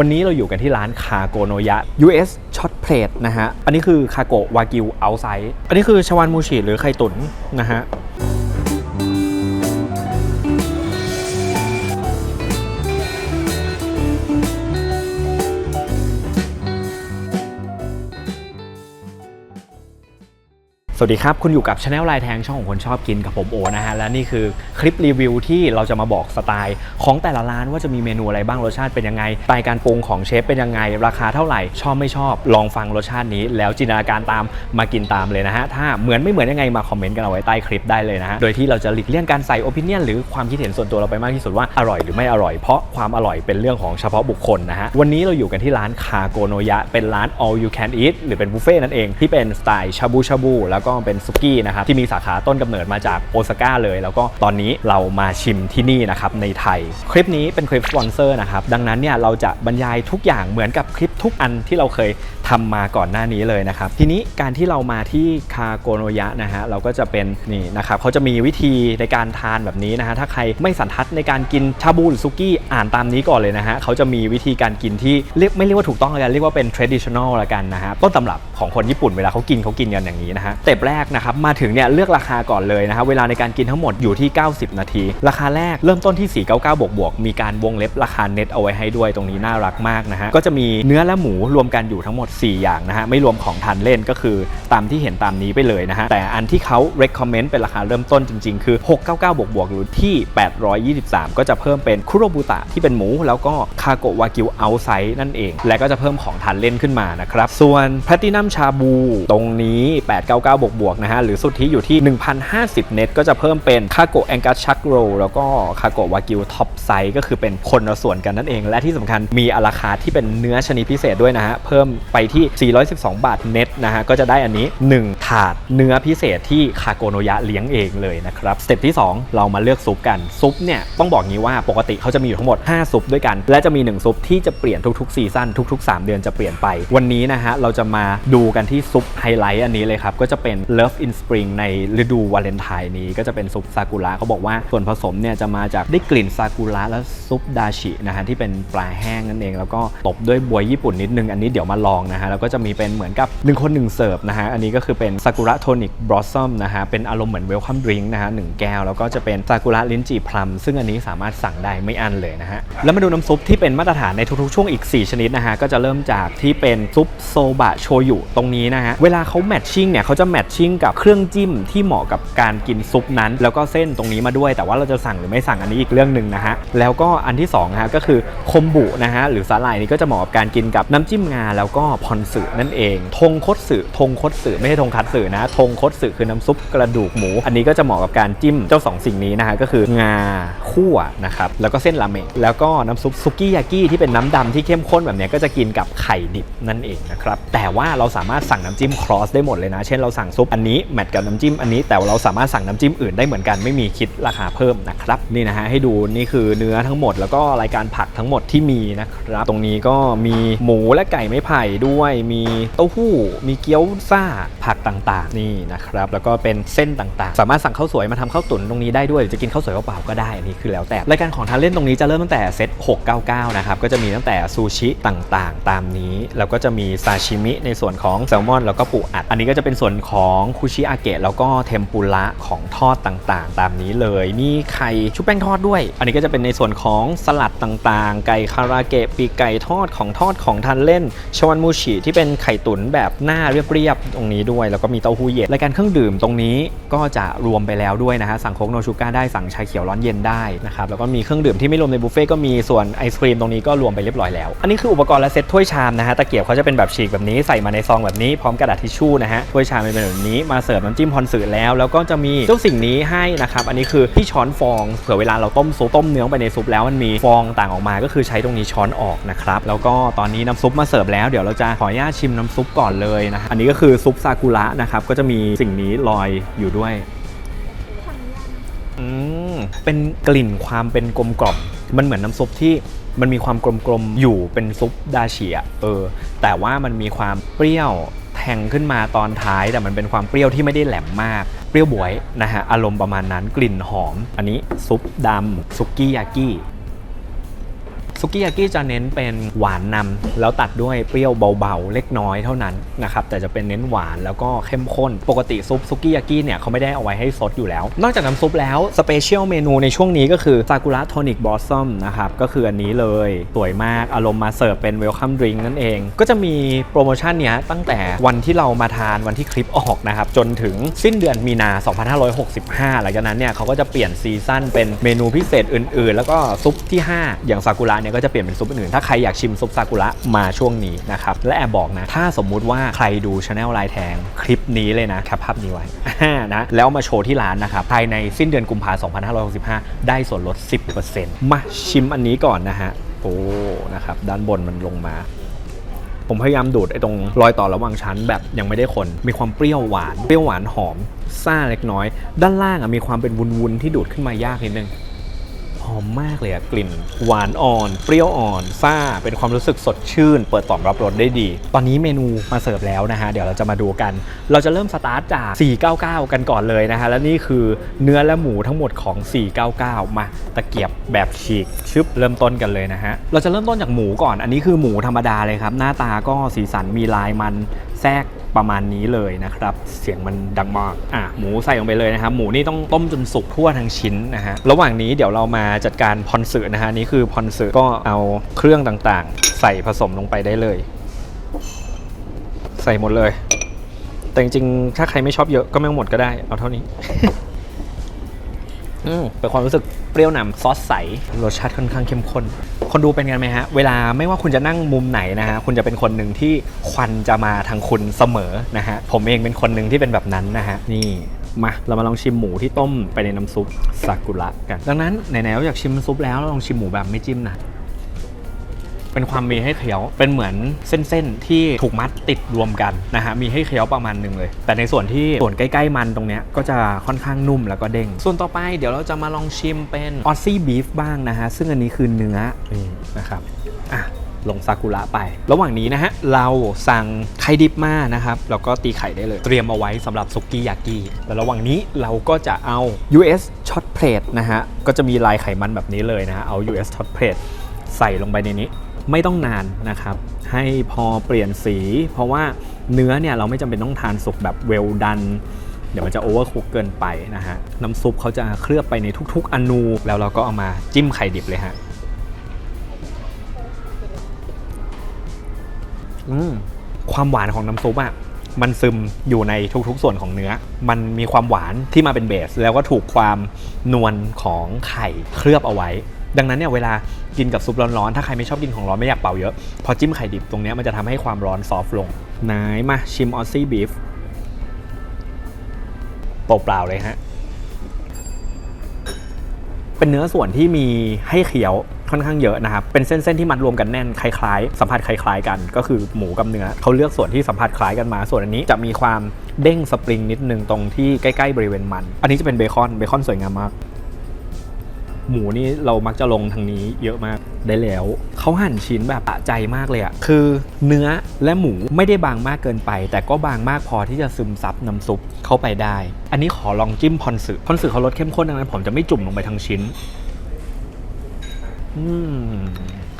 วันนี้เราอยู่กันที่ร้านคาโกโนยะ US Shot Plate นะฮะ อันนี้คือคาโกวากิวเอาไซอันนี้คือชวานมูชิหรือไข่ตุ๋นนะฮะ วัสดีครับ คุณอยู่กับช anel ลายแทงช่องของคนชอบกินกับผมโอนะฮะ และนี่คือคลิปรีวิวที่เราจะมาบอกสไตล์ของแต่ละร้านว่าจะมีเมนูอะไรบ้างรสชาติเป็นยังไงสไตล์การปรุงของเชฟเป็นยังไง ราคาเท่าไหร่ ชอบไม่ชอบ ลองฟังรสชาตินี้ แล้วจินตนาการตามมากินตามเลยนะฮะ ถ้าเหมือนไม่เหมือนยังไงมาคอมเมนต์กันเอาไว้ใต้คลิปได้เลยนะฮะ โดยที่เราจะหลีกเลี่ยงการใส่โอปิเนียนหรือความคิดเห็นส่วนตัวเราไปมากที่สุดว่าอร่อยหรือไม่อร่อยเพราะความอร่อยเป็นเรื่องของเฉพาะบุคคลนะฮะวันนี้เราอยู่กันที่ร้านคาโกโนยะเป็นร้าน all you can eat หรือเป็นบุฟเฟ่นั่นเองที่เป็นสไตล์ชาบูชาบูแล้วก็เป็นซุกี้นะครับที่มีสาขาต้นกำเนิดมาจากโอซาก้าเลย แล้วก็ตอนนี้เรามาชิมที่นี่นะครับในไทย คลิปนี้เป็นคลิปสปอนเซอร์นะครับดังนั้นเนี่ยเราจะบรรยายทุกอย่างเหมือนกับคลิปทุกอันที่เราเคยทำมาก่อนหน้านี้เลยนะครับทีนี้การที่เรามาที่คาโกโนยะนะฮะเราก็จะเป็นนี่นะครับเขาจะมีวิธีในการทานแบบนี้นะฮะถ้าใครไม่สันทัดในการกินชาบูหรือซุกี้อ่านตามนี้ก่อนเลยนะฮะเขาจะมีวิธีการกินที่เรียกไม่เรียกว่าถูกต้องเลยกันเรียกว่าเป็น traditional ละกันนะฮะต้นตำรับของคนญี่ปุ่นเวลาเขากินเขากินกันอย่างนี้นะฮะต็ปแรกนะครับมาถึงเนี่ยเลือกราคาก่อนเลยนะฮะเวลาในการกินทั้งหมดอยู่ที่ 90 นาที ราคาแรกเริ่มต้นที่ 499 บวกบวกมีการวงเล็บราคาเน็ตเอาไว้ให้ด้วยตรงนี้น่ารักมากนะฮะก็จะมีเนื้อและหมูรวมกันอยู่ทั้งหมด 4 อย่างนะฮะไม่รวมของทานเล่นก็คือตามที่เห็นตามนี้ไปเลยนะฮะแต่อันที่เขา recommend เป็นราคาเริ่มต้นจริง ๆ คือ 699 บวกบวกๆหรือที่ 823 ก็จะเพิ่มเป็นคุโรบุตะที่เป็นหมู แล้วก็คาโกวากิวเอาไซนั่นเอง และก็จะเพิ่มของทานเล่นขึ้นมานะครับส่วนแพลตินัมชาบูตรงนี้ 899 บวกบวกๆนะฮะหรือสุทธิอยู่ที่ 1,050 เน็ตก็จะเพิ่มเป็นคาโกแองกัสชักโรแล้วก็คาโกวากิวท็อปไซก็คือเป็นคนละส่วนกันนั่นเอง และที่สำคัญมีอาราคาที่เป็นเนื้อชนิดพิเศษด้วยนะฮะเพิ่มไปที่ 412 บาทเน็ตนะฮะก็จะได้อันนี้ 1 ถาดเนื้อพิเศษที่คาโกโนยะเลี้ยงเองเลยนะครับสเต็ปที่ 2 เรามาเลือกซุปกันซุปเนี่ยต้องบอกงี้ว่าปกติเขาจะมีอยู่ทั้งหมด 5 ซุปด้วยกัน และจะมี 1 ซุปที่จะเปลี่ยนทุกๆซีซั่นทุก ๆ 3 เดือนจะเปลี่ยนไป วันนี้นะฮะเราจะมาดูกันที่ซุปไฮไลท์อันนี้เลยครับก็จะเป็น Love in Spring ในฤดูวาเลนไทน์นี้ ก็จะเป็นซุปซากุระเขาบอกว่าส่วนผสมเนี่ยจะมาจากได้กลิ่นซากุระและซุปดาชินะฮะที่เป็นปลาแห้งนั่นเอง แล้วก็ตบด้วยบวยญี่ปุ่นนิดนึง อันนี้เดี๋ยวมาลองนะฮะแล้วก็จะมีเป็นเหมือนกับ1คน1เสิร์ฟนะฮะอันนี้ก็คือเป็นซากุระโทนิกบลอสซัมนะฮะเป็นอารมณ์เหมือนเวลคัมดริงก์นะฮะหนึ่งแก้วแล้วก็จะเป็นซากุระลิ้นจี่พลัมซึ่งอันนี้สามารถสั่งได้ไม่อั้นเลยนะฮะแล้วมาดูน้ำซุปที่เป็นมาตรฐานในทุกๆช่วงอีก 4 ชนิดนะฮะก็จะเริ่มจากที่เป็นซุปโซบะโชยุตรงนี้นะฮะเวลาเขาแมทชิ่งเนี่ยเขาจะแมทชิ่งกับเครื่องจิ้มที่เหมาะกับการกินซุปนั้น แล้วก็เส้นตรงนี้มาด้วย แต่ว่าเราจะสั่งหรือไม่สั่งอันนี้อีกเรื่องหนึ่งนะฮะแล้วก็อันที่2นะฮะก็คือคมบุนะฮะหรือสาหร่ายนี้ก็จะเหมาะกับการกินกับน้ำจิ้มงาแล้วก็พอนสึนั่นเองทงคตสึทงคตสึไม่ใช่ทงคัตสึนะทงคตสึคือน้ำซุปกระดูกหมู อันนี้ก็จะเหมาะกับการจิ้มเจ้าสองสิ่งนี้นะฮะก็คืองาคั่วนะครับแล้วก็เส้นราเมงแล้วก็น้ำซุปซุกี้ยากิที่เป็นน้ำดำที่เข้มข้นแบบนี้ก็จะกินกับไข่ดิบนั่นเองนะครับแต่ว่าเราสามารถสั่งน้ำจิ้มครอสได้หมดเลยนะ เช่นเราสั่งซุปอันนี้แมทกับน้ำจิ้มอันนี้แต่ว่าเราสามารถสั่งน้ำจิ้มอื่นได้เหมือนกันไม่มีคิดราคาเพิ่มนะครับนี่นะฮะให้ดูนี่คือเนื้อทั้งหมด แล้วก็รายการผักทั้งหมดที่มีนะครับตรงนี้ก็มีหมูและไก่ไม้ไผ่ด้วยมีเต้าหู้ มีเกี๊ยวซ่าผักต่างๆ นี่นะครับแล้วก็เป็นเส้นต่างๆ สามารถสั่งข้าวสวยมาทำข้าวตุ๋นตรงนี้ได้ด้วยหรือจะกินข้าวสวยเปล่าๆก็ได้อันนี้คือแล้วแต่รายการของทานเล่นตรงนี้จะเริ่มตั้งแต่เซต699นะครับก็จะมีตั้งแต่ซูชิต่างๆ ตามนี้แล้วก็จะมีซาชิมิในส่วนของแซลมอนแล้วก็ปูอัด อันนี้ก็จะเป็นส่วนของคุชิอาเกะแล้วก็เทมปุระของทอดต่างๆ ตามนี้เลยมีไข่ชุบแป้งทอดด้วย อันนี้ก็จะเป็นในส่วนของสลัดต่างๆ ไก่คาราเกะปีกไก่ทอดของทอดของทานเล่นชวันมูชิที่เป็นไข่ตุ๋นแบบหน้าเรียบๆตรงนี้ด้วย แล้วก็มีเต้าหู้เย็นรายการเครื่องดื่มตรงนี้ก็จะรวมไปแล้วด้วยนะฮะสั่งโค้กโนชูก้าได้สั่งชาเขียวร้อนเย็นได้นะครับแล้วก็มีเครื่องดื่มที่ไม่รวมในบุฟเฟ่ต์ก็มีส่วนไอศครีมตรงนี้ก็รวมไปเรียบร้อยแล้ว อันนี้คืออุปกรณ์และเซ็ตถ้วยชามนะฮะตะเกียบเขาจะเป็นแบบฉีกแบบนี้ใส่มาในซองแบบนี้พร้อมกระดาษทิชชู่นะฮะถ้วยชามเป็นแบบนี้มาเสิร์ฟน้ำจิ้มพรสือแล้ว แล้วก็จะมีเจ้าสิ่งนี้ให้นะครับอันนี้คือที่ช้อนฟองเผื่อเวลาเราต้มซุปต้มเนื้อไปในซุปแล้วมันมีฟองต่างออกมาก็คือใช้ตรงนี้ช้อนออกนะครับแล้วก็ตอนนี้น้ำซุปมาเสิร์ฟแล้วเดี๋ยวเราจะขออนุญาตชิมน้ำซุปก่อนเลยนะฮะอันนี้ก็คือซุปซากุระนะครับก็จะมีสิ่งนี้ลอยอยู่ด้วยอืมเป็นกลิ่นความเป็นกลมกล่อมมันเหมือนน้ำซุปที่มันมีความกลมๆ อยู่เป็นซุปดาชิอเออ แต่ว่ามันมีความเปรี้ยว แทงขึ้นมาตอนท้ายแต่มันเป็นความเปรี้ยวที่ไม่ได้แหลมมาก เปรี้ยวบวยนะฮะอารมณ์ประมาณนั้นกลิ่นหอม อันนี้ซุปดำซุกี้ยากี้ ซุกี้ยากิจะเน้นเป็นหวานนำแล้วตัดด้วยเปรี้ยวเบาๆ เล็กน้อยเท่านั้นนะครับแต่จะเป็นเน้นหวานแล้วก็เข้มข้น ปกติซุปซุกี้ยากิเนี่ยเขาไม่ได้เอาไว้ให้ซดอยู่แล้ว นอกจากน้ำซุปแล้วสเปเชียลเมนูในช่วงนี้ก็คือซากุระโทนิกบอสซัมนะครับก็คืออันนี้เลย สวยมากอารมณ์มาเสิร์ฟเป็นเวลคัมดริงนั่นเอง ก็จะมีโปรโมชั่นเนี้ยตั้งแต่วันที่เรามาทานวันที่คลิปออกนะครับจนถึงสิ้นเดือนมีนา 2565 หลังจากนั้นเนี่ยเขาก็จะเปลี่ยนซีซั่นเป็นเมนูพิเศษอื่น ๆ แล้วก็ซุปที่ 5 อย่างซากุระเนี่ยก็จะเปลี่ยนเป็นซุปอื่นๆถ้าใครอยากชิมซุปซากุระมาช่วงนี้นะครับและแอบบอกนะถ้าสมมุติว่าใครดูช anel ลายแทงคลิปนี้เลยนะแคปภาพนี้ไว้นะแล้วมาโชว์ที่ร้านนะครับภายในสิ้นเดือนกุมภาพันธ์2565 ได้ส่วนลด 10%มาชิมอันนี้ก่อนนะฮะโอ้นะครับด้านบนมันลงมาผมพยายามดูดไอ้ตรงรอยต่อระหว่างชั้นแบบยังไม่ได้คน มีความเปรี้ยวหวาน เปรี้ยวหวานหอม ซ่าเล็กน้อย ด้านล่างอะมีความเป็นวุ้นๆที่ดูดขึ้นมายากนิดนึง อมมากเลยอะกลิ่น หวานอ่อน เปรี้ยวอ่อนซ่า เป็นความรู้สึกสดชื่น เปิดตอบรับรสได้ดี ตอนนี้เมนูมาเสิร์ฟแล้วนะฮะ เดี๋ยวเราจะมาดูกัน เราจะเริ่มสตาร์ทจาก 499 กันก่อนเลยนะฮะ และนี่คือเนื้อและหมูทั้งหมดของ 499 มาตะเกียบแบบฉีกชึบเริ่มต้นกันเลยนะฮะ เราจะเริ่มต้นจากหมูก่อน อันนี้คือหมูธรรมดาเลยครับ หน้าตาก็สีสันมีลายมันแทรก ประมาณนี้เลยนะครับ เสียงมันดังมากอะหมูใส่ลงไปเลยนะครับ หมูนี่ต้องต้มจนสุกทั่วทั้งชิ้นนะฮะระหว่างนี้เดี๋ยวเรามาจัดการพอนสึนะฮะนี่คือพอนสึก็เอาเครื่องต่างๆ ใส่ผสมลงไปได้เลย ใส่หมดเลย แต่จริงๆถ้าใครไม่ชอบเยอะก็ไม่ต้องหมดก็ได้เอาเท่านี้ อืมเป็นความรู้สึกเปรี้ยวหนำซอสใสรสชาติค่อนข้างเข้มข้นคนดูเป็นกันไหมฮะ เวลาไม่ว่าคุณจะนั่งมุมไหนนะฮะ คุณจะเป็นคนหนึ่งที่ควันจะมาทางคุณเสมอนะฮะ ผมเองเป็นคนหนึ่งที่เป็นแบบนั้นนะฮะ นี่มา เรามาลองชิมหมูที่ต้มไปในน้ำซุปซากุระกัน ดังนั้นไหนๆอยากชิมซุปแล้วเราลองชิมหมูแบบไม่จิ้มนะ เป็นความมีให้เคี้ยว เป็นเหมือนเส้นๆ ที่ถูกมัดติดรวมกันนะฮะ มีให้เคี้ยวประมาณหนึ่งเลย แต่ในส่วนที่ส่วนใกล้ๆมันตรงเนี้ยก็จะค่อนข้างนุ่มแล้วก็เด้ง ส่วนต่อไปเดี๋ยวเราจะมาลองชิมเป็นออซซี่บีฟบ้างนะฮะ ซึ่งอันนี้คือเนื้อนี่นะครับ อะลงซากุระไป ระหว่างนี้นะฮะ เราสั่งไข่ดิบมานะครับ แล้วก็ตีไข่ได้เลย เตรียมเอาไว้สำหรับซุกี้ยากิแล้วระหว่างนี้เราก็จะเอา US shot plate นะฮะ ก็จะมีลายไขมันแบบนี้เลยนะฮะ เอา US shot plate ใส่ลงไปในนี้ ไม่ต้องนานนะครับ ให้พอเปลี่ยนสี เพราะว่าเนื้อเนี่ยเราไม่จำเป็นต้องทานสุกแบบเวลดัน เดี๋ยวมันจะโอเวอร์คุกเกินไปนะฮะ น้ำซุปเขาจะเคลือบไปในทุกๆ อนู แล้วเราก็เอามาจิ้มไข่ดิบเลยฮะ อืมความหวานของน้ำซุปอะมันซึมอยู่ในทุกๆส่วนของเนื้อ มันมีความหวานที่มาเป็นเบส แล้วก็ถูกความนวลของไข่เคลือบเอาไว้ ดังนั้นเนี่ยเวลากินกับซุปร้อนๆ ถ้าใครไม่ชอบกินของร้อนไม่อยากเป่าเยอะ พอจิ้มไข่ดิบตรงนี้มันจะทำให้ความร้อนซอฟลงไหนมาชิมออซซี่บีฟเปล่าๆเลยฮะ เป็นเนื้อส่วนที่มีให้เคี้ยวค่อนข้างเยอะนะครับ เป็นเส้นๆที่มัดรวมกันแน่นคล้ายๆ สัมผัสคล้ายๆกัน ก็คือหมูกับเนื้อเขาเลือกส่วนที่สัมผัสคล้ายกันมา ส่วนอันนี้จะมีความเด้งสปริงนิดนึงตรงที่ใกล้ๆบริเวณมัน อันนี้จะเป็นเบคอน เบคอนสวยงามมาก หมูนี่เรามักจะลงทางนี้เยอะมากได้แล้ว เขาหั่นชิ้นแบบปะใจมากเลยอะคือเนื้อและหมูไม่ได้บางมากเกินไป แต่ก็บางมากพอที่จะซึมซับน้ำซุปเข้าไปได้ อันนี้ขอลองจิ้มพอนสึพอนสึเขารสเข้มข้นดังนั้นผมจะไม่จุ่มลงไปทั้งชิ้น อืม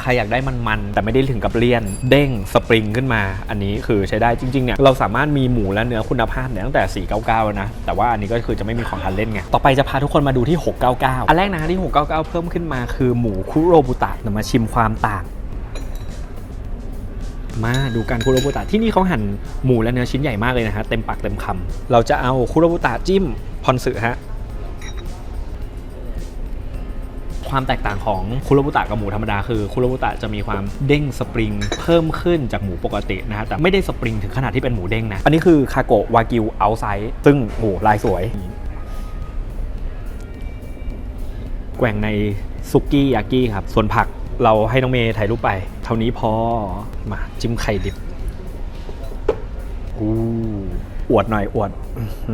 ใครอยากได้มันๆแต่ไม่ได้ถึงกับเลี่ยน เด้งสปริงขึ้นมา อันนี้คือใช้ได้จริงๆเนี่ยเราสามารถมีหมูและเนื้อคุณภาพเนี่ยตั้งแต่ 499แล้วนะ แต่ว่าอันนี้ก็คือจะไม่มีของทานเล่นไง ต่อไปจะพาทุกคนมาดูที่ 699 อันแรกนะที่ 699 เพิ่มขึ้นมาคือหมูคุโรบุตะเดี๋ยวมาชิมความต่างมาดูกันคุโรบุตะที่นี่เขาหั่นหมูและเนื้อชิ้นใหญ่มากเลยนะฮะเต็มปากเต็มคำเราจะเอาคุโรบุตะจิ้มพอนสึฮะ ความแตกต่างของคุโรบุตะกับหมูธรรมดาคือคุโรบุตะจะมีความเด้งสปริงเพิ่มขึ้นจากหมูปกตินะฮะแต่ไม่ได้สปริงถึงขนาดที่เป็นหมูเด้งนะ อันนี้คือคาโกะวากิวเอาไซส์ซึ่งโอ้ลายสวย แกว่งในซุกี้ยากิครับ ส่วนผักเราให้น้องเมย์ถ่ายรูปไป เท่านี้พอมาจิ้มไข่ดิบอู้อวดหน่อยอวดอ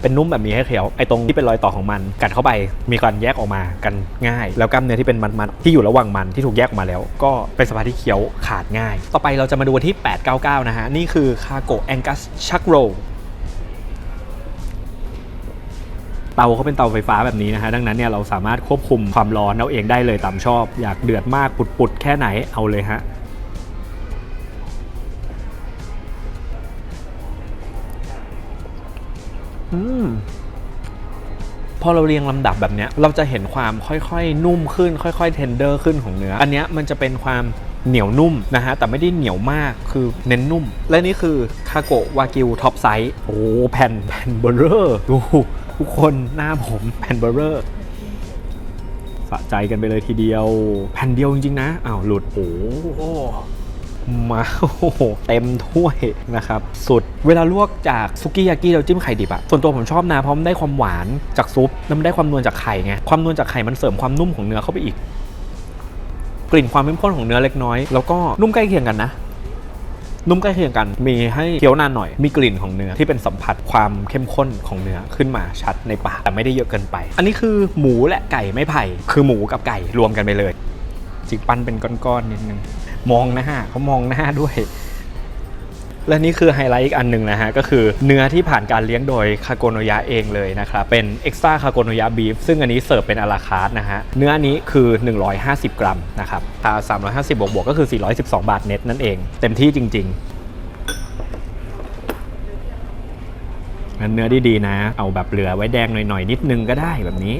เป็นนุ่มแบบมีให้เคี้ยวไอ้ตรงที่เป็นรอยต่อของมันกัดเข้าไปมีการแยกออกมากันง่าย แล้วกล้ามเนื้อที่เป็นมันๆที่อยู่ระหว่างมันที่ถูกแยกออกมาแล้ว ก็เป็นสภาพที่เคี้ยวขาดง่าย ต่อไปเราจะมาดูที่ 899 นะฮะนี่คือคาโกแองกัสชักโรเตาเขาเป็นเตาไฟฟ้าแบบนี้นะฮะดังนั้นเนี่ยเราสามารถควบคุมความร้อนเอาเองได้เลยตามชอบ อยากเดือดมากปุดๆแค่ไหนเอาเลยฮะ อืมพอเราเรียงลำดับแบบเนี้ยเราจะเห็นความค่อยๆ นุ่มขึ้น ค่อยๆเทนเดอร์ขึ้นของเนื้อ อันเนี้ยมันจะเป็นความเหนียวนุ่มนะฮะ แต่ไม่ได้เหนียวมากคือเน้นนุ่ม และนี่คือคาโกะวากิวท็อปไซส์โอ้แผ่นแผ่นเบอร์เรอร์ดูทุกคนหน้าผมแผ่นเบอร์เรอร์สะใจกันไปเลยทีเดียว แผ่นเดียวจริงๆนะอ้าวหลุดโอ้โห มาโอ้โหเต็มถ้วยนะครับสุดเวลาลวกจากซุกี้ยากิเราจิ้มไข่ดิบอะส่วนตัวผมชอบนะเพราะมันได้ความหวานจากซุปแล้วมันได้ความนวลจากไข่ไงความนวลจากไข่มันเสริมความนุ่มของเนื้อเข้าไปอีก กลิ่นความเข้มข้นของเนื้อเล็กน้อย แล้วก็นุ่มใกล้เคียงกันนะนุ่มใกล้เคียงกัน มีให้เคี้ยวนานหน่อย มีกลิ่นของเนื้อที่เป็นสัมผัสความเข้มข้นของเนื้อขึ้นมาชัดในปากแต่ไม่ได้เยอะเกินไป อันนี้คือหมูและไก่ไม่ไผ่ คือหมูกับไก่รวมกันไปเลยจิกปั้นเป็นก้อนๆนิดนึง มองหน้าเขามองหน้าด้วย และนี่คือไฮไลท์อีกอันหนึ่งนะฮะ ก็คือเนื้อที่ผ่านการเลี้ยงโดยคาโกโนยะเองเลยนะครับ เป็นเอ็กซ์ตร้าคาโกโนยะบีฟซึ่งอันนี้เสิร์ฟเป็นอาราคาร์ทนะฮะ เนื้ออันนี้คือ 150 กรัมนะครับถ้า350 บวกบวกก็คือ 412 บาทเน็ตนั่นเอง เต็มที่จริง ๆงั้นเนื้อดีๆนะ เอาแบบเหลือไว้แดงหน่อยๆ นิดนึงก็ได้แบบนี้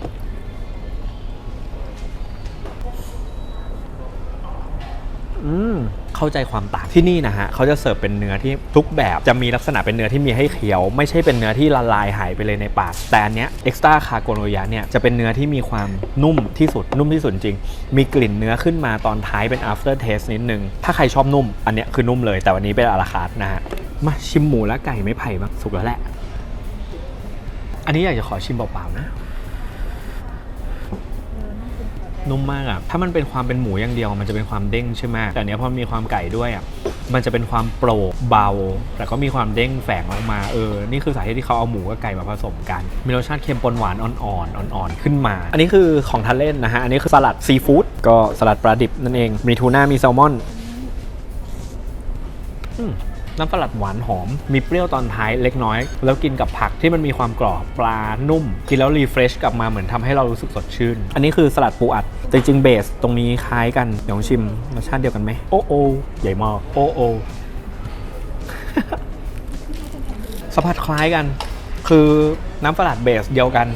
เข้าใจความต่างที่นี่นะฮะเขาจะเสิร์ฟเป็นเนื้อที่ทุกแบบจะมีลักษณะเป็นเนื้อที่มีให้เคี้ยว ไม่ใช่เป็นเนื้อที่ละลายหายไปเลยในปาก แต่อันเนี้ยเอ็กซ์ตร้าคาโกโนยะเนี่ยจะเป็นเนื้อที่มีความนุ่มที่สุดนุ่มที่สุดจริง มีกลิ่นเนื้อขึ้นมาตอนท้ายเป็น after taste นิดนึง ถ้าใครชอบนุ่ม อันเนี้ยคือนุ่มเลย แต่วันนี้เป็นอาราคาร์นะฮะมาชิมหมูและไก่ไม่ไผ่บ้างสุกแล้วแหละอันนี้อยากจะขอชิมเปล่าๆนะ นุ่มมากอะถ้ามันเป็นความเป็นหมูอย่างเดียวมันจะเป็นความเด้งใช่ไหมแต่เนี้ยพอมีความไก่ด้วยอะมันจะเป็นความโปร่งเบา แต่ก็มีความเด้งแฝงออกมาเออ นี่คือสาเหตุที่เขาเอาหมูกับไก่มาผสมกัน มีรสชาติเค็มปนหวานอ่อนๆอ่อนๆขึ้นมา อันนี้คือของทานเล่นนะฮะ อันนี้คือสลัดซีฟู้ดก็สลัดปลาดิบนั่นเอง มีทูน่ามีแซลมอนอืม น้ำสลัดหวานหอม มีเปรี้ยวตอนท้ายเล็กน้อย แล้วกินกับผักที่มันมีความกรอบปลานุ่ม กินแล้วรีเฟรชกลับมาเหมือนทำให้เรารู้สึกสดชื่น อันนี้คือสลัดปูอัดแต่จริงๆเบสตรงนี้คล้ายกัน เดี๋ยวลองชิมรสชาติเดียวกันไหมโอโอใหญ่มากโอโอสัมผัสคล้ายกัน คือน้ำสลัดเบสเดียวกัน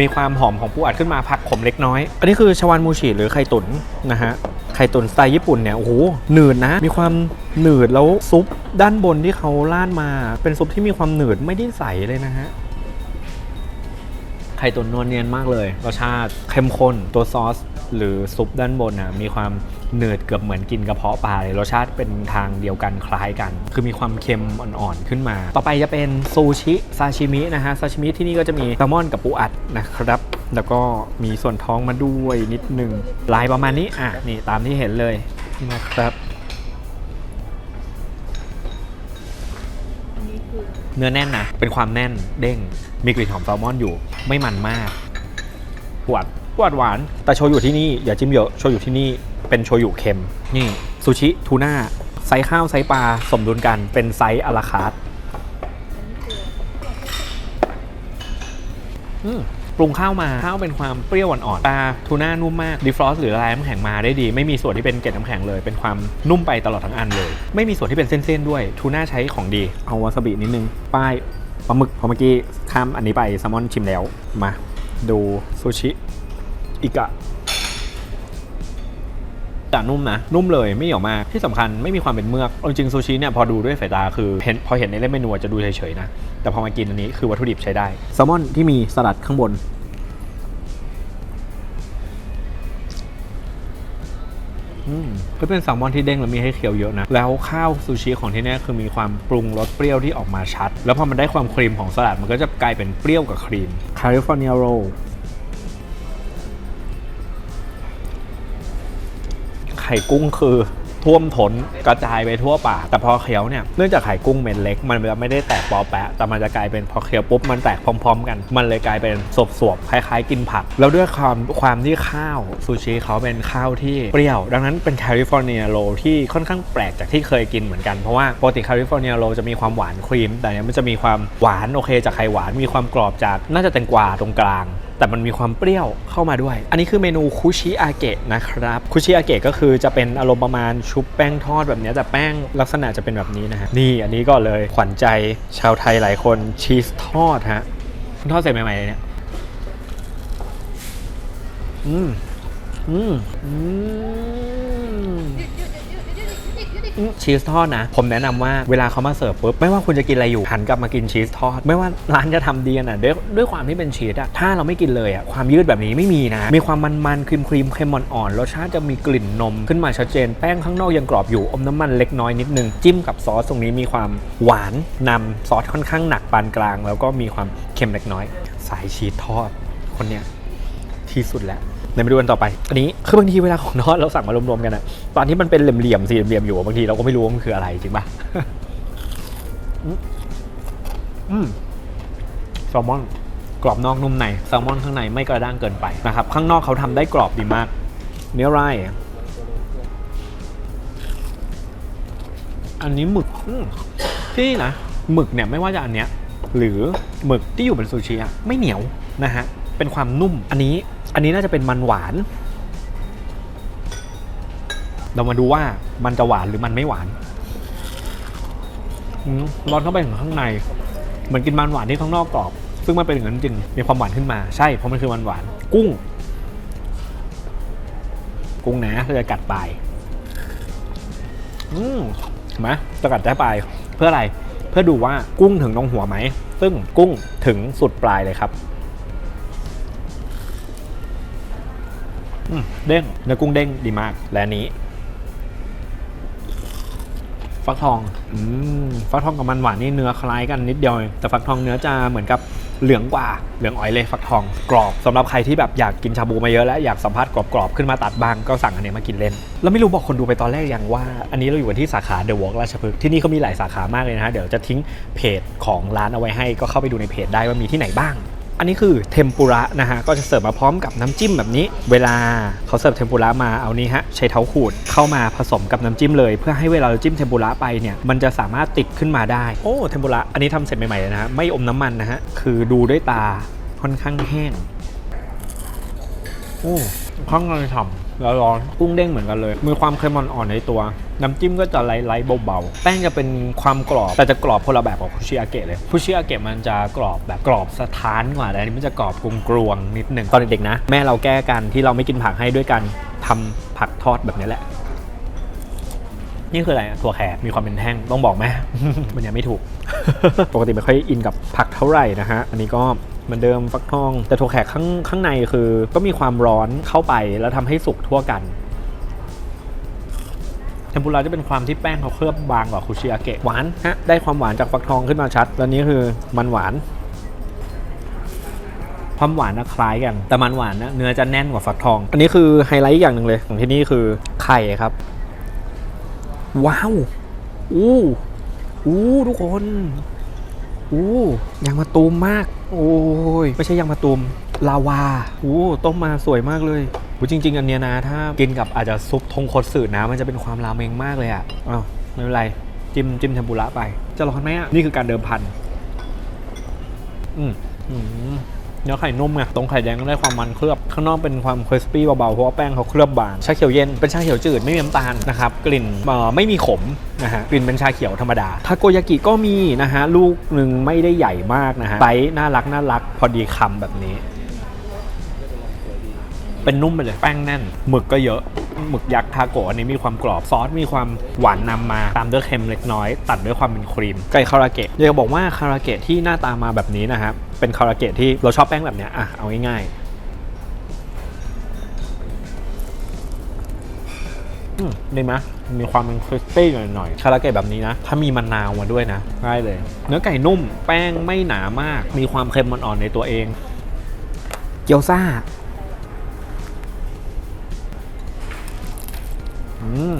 มีความหอมของปูอัดขึ้นมาผักขมเล็กน้อย อันนี้คือชวานมูชิหรือไข่ตุ๋นนะฮะ ไข่ตุ๋นสไตล์ญี่ปุ่นเนี่ยโอ้โหหนืดนะ มีความหนืดแล้วซุปด้านบนที่เขาราดมา เป็นซุปที่มีความหนืดไม่ได้ใสเลยนะฮะ ไข่ตุ๋นนวลเนียนมากเลย รสชาติเข้มข้นตัวซอส หรือซุปด้านบนนะมีความเนืดเกือบเหมือนกินกระเพาะปลาเลยรสชาติเป็นทางเดียวกันคล้ายกัน คือมีความเค็มอ่อนๆขึ้นมา ต่อไปจะเป็นซูชิซาชิมินะฮะซาชิมิที่นี่ก็จะมีแซลมอนกับปูอัดนะครับแล้วก็มีส่วนท้องมาด้วยนิดนึงลายประมาณนี้อะนี่ตามที่เห็นเลยนะครับเนื้อแน่นนะ เป็นความแน่นเด้ง มีกลิ่นหอมแซลมอนอยู่ ไม่มันมาก หวานหวานหวาน แต่โชยุที่นี่อย่าจิ้มเยอะ โชยุที่นี่เป็นโชยุเค็ม นี่ซูชิทูน่าไซส์ข้าวไซส์ปลาสมดุลกันเป็นไซส์อาราคาร์ทปรุงข้าวมาข้าวเป็นความเปรี้ยวอ่อนๆปลาทูน่านุ่มมากดีฟรอสหรือละลายน้ำแข็งมาได้ดี ไม่มีส่วนที่เป็นเกล็ดน้ำแข็งเลย เป็นความนุ่มไปตลอดทั้งอันเลย ไม่มีส่วนที่เป็นเส้นๆด้วยทูน่าใช้ของดี เอาวาซาบินิดนึงป้าย ปลาหมึกพอเมื่อกี้ข้ามอันนี้ไปแซลมอนชิมแล้ว มาดูซูชิอิกะแต่นุ่มนะ นุ่มเลยไม่เหนียวมากที่สำคัญไม่มีความเป็นเมือกเอาจริงซูชิเนี่ยพอดูด้วยสายตาคือเห็นพอเห็นในเล่มเมนูจะดูเฉยๆนะ แต่พอมากินอันนี้คือวัตถุดิบใช้ได้แซลมอนที่มีสลัดข้างบน ก็เป็นแซลมอนที่เด้งแล้วมีให้เคี้ยวเยอะนะ แล้วข้าวซูชิของที่เนี่ยคือมีความปรุงรสเปรี้ยวที่ออกมาชัด แล้วพอมันได้ความครีมของสลัดมันก็จะกลายเป็นเปรี้ยวกับครีมคาลิฟอร์เนียโรไข่กุ้งคือ ท่วมท้นกระจายไปทั่วป่า แต่พอเคี้ยวเนี่ยเนื่องจากไข่กุ้งเม็ดเล็ก มันจะไม่ได้แตกปอแปะ แต่มันจะกลายเป็นพอเคี้ยวปุ๊บมันแตกพร้อม ๆ กัน มันเลยกลายเป็นสวบๆคล้ายๆ กินผัก แล้วด้วยความความที่ข้าวซูชิเขาเป็นข้าวที่เปรี้ยว ดังนั้นเป็นแคลิฟอร์เนียโรที่ค่อนข้างแปลกจากที่เคยกินเหมือนกัน เพราะว่าปกติแคลิฟอร์เนียโรจะมีความหวานครีม แต่เนี้ยมันจะมีความหวานโอเคจากไข่หวานมีความกรอบจากน่าจะแตงกวาตรงกลาง แต่มันมีความเปรี้ยวเข้ามาด้วย อันนี้คือเมนูคุชิอาเกะนะครับคุชิอาเกะก็คือจะเป็นอารมณ์ประมาณชุบแป้งทอดแบบนี้แต่แป้งลักษณะจะเป็นแบบนี้นะฮะนี่อันนี้ก็เลยขวัญใจชาวไทยหลายคนชีสทอดฮะคุณทอดเสร็จใหม่ๆเลยเนี่ยอืมอืมอืม ชีสทอดนะ ผมแนะนำว่าเวลาเขามาเสิร์ฟปุ๊บไม่ว่าคุณจะกินอะไรอยู่หันกลับมากินชีสทอด ไม่ว่าร้านจะทำดีนาดด้วยด้วยความที่เป็นชีสอะถ้าเราไม่กินเลยอะความยืดแบบนี้ไม่มีนะ มีความมันๆครีมครีมเค็มอ่อนๆรสชาติจะมีกลิ่นนมขึ้นมาชัดเจน แป้งข้างนอกยังกรอบอยู่อมน้ำมันเล็กน้อยนิดนึงจิ้มกับซอสตรงนี้มีความหวานนำซอสค่อนข้างหนักปานกลาง แล้วก็มีความเค็มเล็กน้อย สายชีสทอดคนเนี้ย ที่สุดแล้วเดี๋ยวมาดูกันต่อไป อันนี้คือบางทีเวลาของทอดเราสั่งมารวมๆกันอะตอนที่มันเป็นเหลี่ยมๆสี่เหลี่ยมๆอยู่บางทีเราก็ไม่รู้ว่ามันคืออะไรจริงปะอืมอืมแซลมอนกรอบนอกนุ่มในแซลมอนข้างในไม่กระด้างเกินไปนะครับ ข้างนอกเขาทำได้กรอบดีมาก เนื้อไรอะอันนี้หมึกมที่นะหมึกเนี่ยไม่ว่าจะอันเนี้ย หรือหมึกที่อยู่บนซูชิอะไม่เหนียวนะฮะเป็นความนุ่มอันนี้ อันนี้น่าจะเป็นมันหวาน เรามาดูว่ามันจะหวานหรือมันไม่หวานร้อนเข้าไปถึงข้างใน เหมือนกินมันหวานที่ข้างนอกกรอบ ซึ่งมันเป็นอย่างนั้นจริง มีความหวานขึ้นมา ใช่ เพราะมันคือมันหวาน กุ้ง กุ้งนะเราจะกัดปลาย อืมไหมจะกัดได้ปลาย เพื่ออะไร เพื่อดูว่ากุ้งถึงตรงหัวไหม ซึ่งกุ้งถึงสุดปลายเลยครับ เด้งเนื้อกุ้งเด้งดีมาก และนี้ ฟักทองอืมฟักทองกับมันหวานนี่เนื้อคล้ายกันนิดเดียว แต่ฟักทองเนื้อจะเหมือนกับเหลืองกว่า เหลืองอ่อยเลยฟักทองกรอบสำหรับใครที่แบบอยากกินชาบูมาเยอะแล้วอยากสัมผัสกรอบๆขึ้นมาตัดบางก็สั่งอันนี้มากินเล่น แล้วไม่รู้บอกคนดูไปตอนแรกยังว่า อันนี้เราอยู่กันที่สาขาเดอะวอล์กราชพฤกษ์ที่นี่เขามีหลายสาขามากเลยนะฮะเดี๋ยวจะทิ้งเพจของร้านเอาไว้ให้ก็เข้าไปดูในเพจได้ว่ามีที่ไหนบ้าง อันนี้คือเทมปุระนะฮะก็จะเสิร์ฟมาพร้อมกับน้ำจิ้มแบบนี้ เวลาเขาเสิร์ฟเทมปุระมาเอานี้ฮะใช้เท้าขูดเข้ามาผสมกับน้ำจิ้มเลย เพื่อให้เวลาเราจิ้มเทมปุระไปเนี่ยมันจะสามารถติดขึ้นมาได้โอ้เทมปุระอันนี้ทำเสร็จใหม่ๆเลยนะฮะไม่อมน้ำมันนะฮะคือดูด้วยตาค่อนข้างแห้งโอ้ข้างในฉ่ำ แล้วร้อนกุ้งเด้งเหมือนกันเลย มีความเค็มอ่อนๆในตัว น้ำจิ้มก็จะไล่ๆเบาๆ แป้งจะเป็นความกรอบ แต่จะกรอบคนละแบบกับคุชิอาเกะเลย คุชิอาเกะมันจะกรอบแบบกรอบสถานกว่าแต่อันนี้มันจะกรอบกรวงๆนิดหนึ่งตอนเด็กๆนะ แม่เราแก้กันที่เราไม่กินผักให้ด้วยกันทำผักทอดแบบนี้แหละ นี่คืออะไรอะถั่วแขกมีความเป็นแท่งต้องบอกไหมมันยังไม่ถูก ปกติไม่ค่อยอินกับผักเท่าไหร่นะฮะ อันนี้ก็ เหมือนเดิมฟักทอง แต่ถั่วแขกข้างข้างในคือ ก็มีความร้อนเข้าไปแล้วทำให้สุกทั่วกันเทมปุระจะเป็นความที่แป้งเขาเคลือบบางกว่าคุชิอาเกะหวานฮะได้ความหวานจากฟักทองขึ้นมาชัดแล้วนี้คือมันหวานความหวานนะคล้ายกัน แต่มันหวานนะเนื้อจะแน่นกว่าฟักทอง อันนี้คือไฮไลท์อีกอย่างหนึ่งเลยของที่นี่คือไข่ครับ ว้าว อู้อู้ทุกคนอู้ยางมะตูมมาก โอ้ยไม่ใช่ยางมะตูมลาวาโอ้ต้มมาสวยมากเลยอู้จริง ๆ อันเนี้ยนะ ถ้ากินกับอาจจะซุปทงคตสึนะมันจะเป็นความราเมงมากเลยอะ่ะอ้าวไม่เป็นไรจิ้มจิ้มเทมปุระไป จะร้อนไหมอะนี่คือการเดิมพันอืมอืม เนื้อไข่นุ่มไงตรงไข่แดงก็ได้ความมันเคลือบ ข้างนอกเป็นความคริสปี้เบาๆ เพราะว่าแป้งเขาเคลือบบาง ชาเขียวเย็นเป็นชาเขียวจืดไม่มีน้ำตาลนะครับ กลิ่นไม่มีขมนะฮะกลิ่นเป็นชาเขียวธรรมดาทาโกยากิก็มีนะฮะลูกหนึ่งไม่ได้ใหญ่มากนะฮะไซส์น่ารักน่ารักพอดีคำแบบนี้ เป็นนุ่มไปเลยแป้งแน่นหมึกก็เยอะหมึกยักษ์ทาโกะอันนี้มีความกรอบซอสมีความหวานนำมาตามด้วยเค็มเล็กน้อย ตัดด้วยความเป็นครีมไก่คาราเกะอยากบอกว่าคาราเกะที่หน้าตามาแบบนี้นะครับ เป็นคาราเกะที่เราชอบแป้งแบบเนี้ยอะเอาง่ายๆอืมดีไหมมีความเป็นคริสปี้หน่อยๆคาราเกะแบบนี้นะ ถ้ามีมะนาวมาด้วยนะได้เลย เนื้อไก่นุ่ม แป้งไม่หนามาก มีความเค็มอ่อนๆในตัวเอง เกี๊ยวซ่าอืม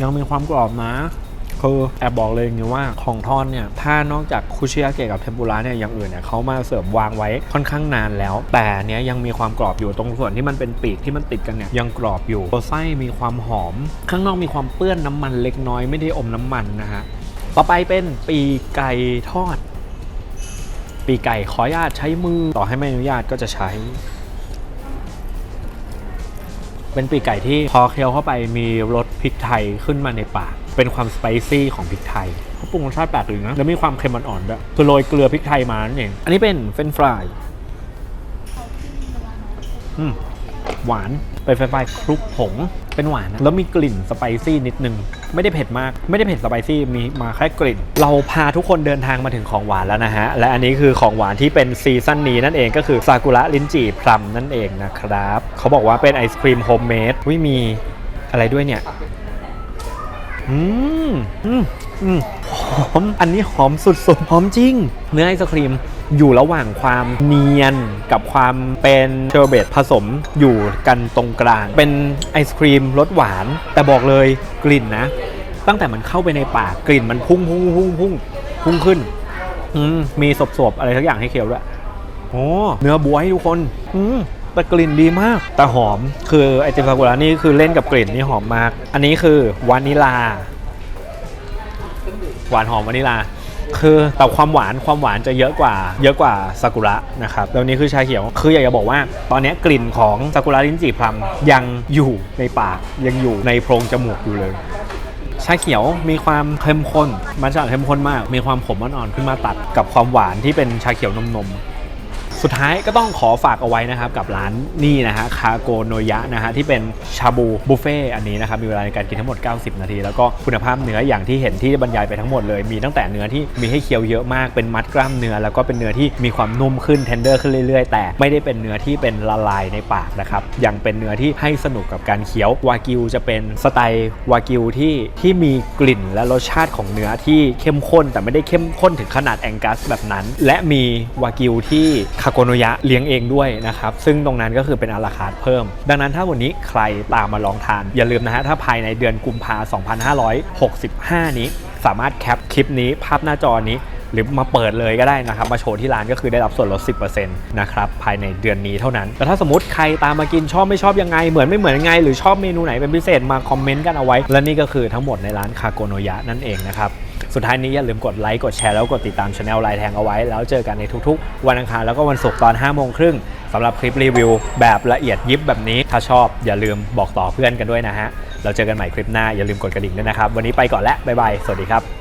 ยังมีความกรอบนะ คือแอบบอกเลยอย่างนี้ว่าของทอดเนี่ยถ้านอกจากคุชิยาเกะกับเทมปุระเนี่ยอย่างอื่นเนี่ยเขามาเสิร์ฟวางไว้ค่อนข้างนานแล้ว แต่เนี้ยยังมีความกรอบอยู่ตรงส่วนที่มันเป็นปีกที่มันติดกันเนี่ยยังกรอบอยู่ตัวไส้มีความหอม ข้างนอกมีความเปื้อนน้ำมันเล็กน้อยไม่ได้อมน้ำมันนะฮะต่อไปเป็นปีกไก่ทอด ปีกไก่ขออนุญาตใช้มือต่อให้ไม่อนุญาตก็จะใช้เป็นปีกไก่ที่พอเคี้ยวเข้าไปมีรสพริกไทยขึ้นมาในปาก เป็นความสไปซี่ของพริกไทยเขาปรุงรสชาติแปลกดีนะแล้วมีความเค็มอ่อนๆด้วยคือโรยเกลือพริกไทยมานั่นเองอันนี้เป็นเฟรนช์ฟรายอืมหวานเป็นเฟรนช์ฟรายคลุกผงเป็นหวานนะแล้วมีกลิ่นสไปซี่นิดนึง ไม่ได้เผ็ดมาก ไม่ได้เผ็ดสไปซี่มีมาแค่กลิ่น เราพาทุกคนเดินทางมาถึงของหวานแล้วนะฮะ และอันนี้คือของหวานที่เป็นซีซั่นนี้นั่นเองก็คือซากุระลิ้นจี่พลัมนั่นเองนะครับ เขาบอกว่าเป็นไอศครีมโฮมเมดวิมีอะไรด้วยเนี่ย อืมอืมอืมหอม อันนี้หอมสุดๆ หอมจริง เนื้อไอศครีมอยู่ระหว่างความเนียนกับความเป็นเชอร์เบตผสมอยู่กันตรงกลาง เป็นไอศครีมรสหวาน แต่บอกเลยกลิ่นนะ ตั้งแต่มันเข้าไปในปากกลิ่นมันพุ่งพุ่งพุ่งพุ่งพุ่งขึ้นอืมมีสบๆ อะไรทักอย่างให้เคี้ยวด้วย โอ้ เนื้อบัวให้ทุกคน อืม แต่กลิ่นดีมาก แต่หอม คือไอติมซากุระนี่คือเล่นกับกลิ่นนี่หอมมาก อันนี้คือวานิลา หวานหอมวานิลา คือแต่ความหวานความหวานจะเยอะกว่า เยอะกว่าซากุระนะครับ แล้วนี้คือชาเขียว คืออยากจะบอกว่า ตอนนี้กลิ่นของซากุระลิ้นจี่พลัมยังอยู่ในปาก ยังอยู่ในโพรงจมูกอยู่เลยชาเขียวมีความเข้มข้น มันจะเข้มข้นมาก มีความขมอ่อนๆขึ้นมาตัดกับความหวานที่เป็นชาเขียวนมนมๆ สุดท้ายก็ต้องขอฝากเอาไว้นะครับกับร้านนี่นะฮะคาโกโนยะนะฮะที่เป็นชาบูบุฟเฟ่อันนี้นะครับมีเวลาในการกินทั้งหมด 90 นาที แล้วก็คุณภาพเนื้ออย่างที่เห็นที่บรรยายไปทั้งหมดเลย มีตั้งแต่เนื้อที่มีให้เคี้ยวเยอะมากเป็นมัดกล้ามเนื้อ แล้วก็เป็นเนื้อที่มีความนุ่มขึ้นเทนเดอร์ขึ้นเรื่อยๆ แต่ไม่ได้เป็นเนื้อที่เป็นละลายในปากนะครับยังเป็นเนื้อที่ให้สนุกกับการเคี้ยววากิวจะเป็นสไตล์วากิวที่ที่มีกลิ่นและรสชาติของเนื้อที่เข้มข้น แต่ไม่ได้เข้มข้นถึงขนาดแองกัสแบบนั้น และมีวากิวที่คาโกโนยะเลี้ยงเองด้วยนะครับ ซึ่งตรงนั้นก็คือเป็นอาราคาร์ทเพิ่ม ดังนั้นถ้าวันนี้ใครตามมาลองทาน อย่าลืมนะฮะ ถ้าภายในเดือนกุมภา2565 นี้ สามารถแคปคลิปนี้ภาพหน้าจอนี้หรือมาเปิดเลยก็ได้นะครับ มาโชว์ที่ร้านก็คือได้รับส่วนลด 10%นะครับ ภายในเดือนนี้เท่านั้น แต่ถ้าสมมติใครตามมากินชอบไม่ชอบยังไง เหมือนไม่เหมือนยังไง หรือชอบเมนูไหนเป็นพิเศษมาคอมเมนต์กันเอาไว้ และนี่ก็คือทั้งหมดในร้านคาโกโนยะนั่นเองนะครับ สุดท้ายนี้อย่าลืมกดไลค์กดแชร์แล้วกดติดตามช anel ไลน์แทงเอาไว้ แล้วเจอกันในทุกๆ วันอังคารแล้วก็วันศุกร์ตอน5โมงครึ่งสำหรับคลิปรีวิว แบบละเอียดยิบแบบนี้ถ้าชอบอย่าลืมบอกต่อเพื่อนกันด้วยนะฮะเราเจอกันใหม่คลิปหน้าอย่าลืมกดกระดิ่งด้วยนะครับวันนี้ไปก่อนแล้วบ๊ายบายสวัสดีครับ